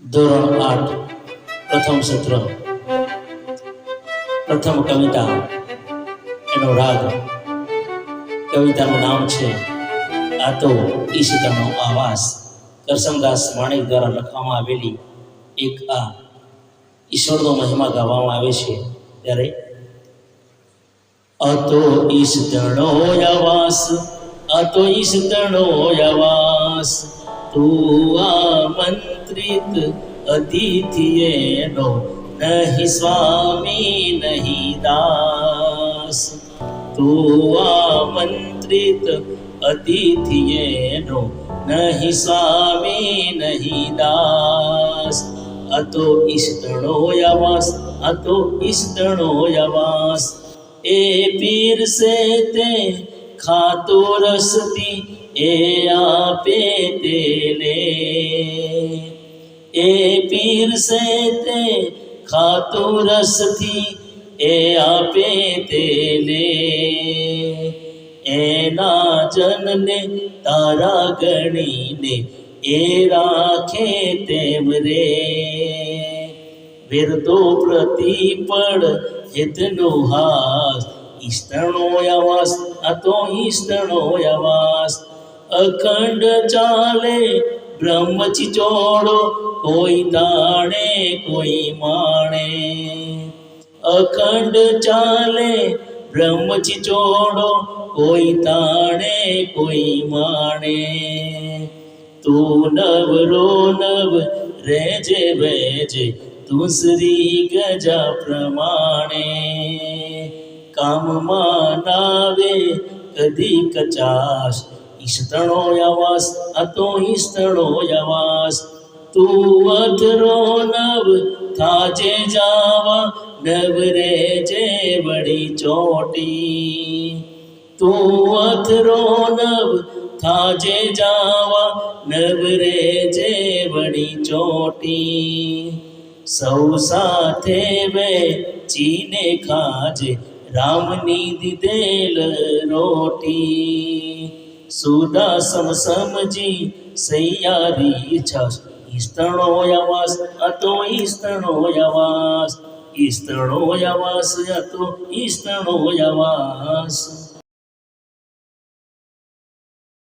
ધોરણ આઠ, પ્રથમ સત્ર. પ્રથમ કવિતા. એનો રાગ. કવિતાનું નામ છે, આ તો ઈશિતાનો આવાસ. કરસનદાસ માણેક દ્વારા લખવામાં આવેલી એક આ ઈશ્વરનો મહિમા ગાવામાં આવે છે. ત્યારે, આ તો ઈશતણો આવાસ, આ તો ઈશતણો આવાસ. તું આમંત્રિત અતિથિ એનો નહીં સ્વામી નહીં દાસ તું આમંત્રિત અતિથિ એનો નહીં સ્વામી નહીં દાસ અતો ઈષ્ટણો યવાસ અતો ઈષ્ટણો યવાસ એ પીર સે તે ખાતો રસતી એ આપે તે લે એ પીર સે તે ખાતો રસથી એ આપે તેને. એના જનને તારા ગણીને એ રાખે તેમ રે વિરતો પ્રતિપળ હિતનો હાસ, ઈષ્ટણો યવાસ અતો ઈષ્ટણો યવાસ અખંડ ચાલે બ્રહ્મચી ચોડો કોઈ તાણે કોઈ માણે. અખંડ ચાલે બ્રહ્મચી ચોડો, કોઈ તાણે, કોઈ માણે. તું નવરો નવ, રેજે વેજે, તું શ્રી ગજા પ્રમાણે. કામમાં નાવે, કદી કચાશ, ઈષ્ટણો યવાસ અતો ઈષ્ટણો આવાસ તું અધરો નવ થાજે જાવા નવ રે જે વળી ચોટી તું અથરો નવ થાજે જાવા નવ રે જે વળી ચોટી સૌ સાથે વે ચીને ખાજે રામની દીધેલ રોટી સુદા સમ સમજી સૈયારી છસ ઈસ્તણો આવાસ આ તો ઈસ્તણો આવાસ.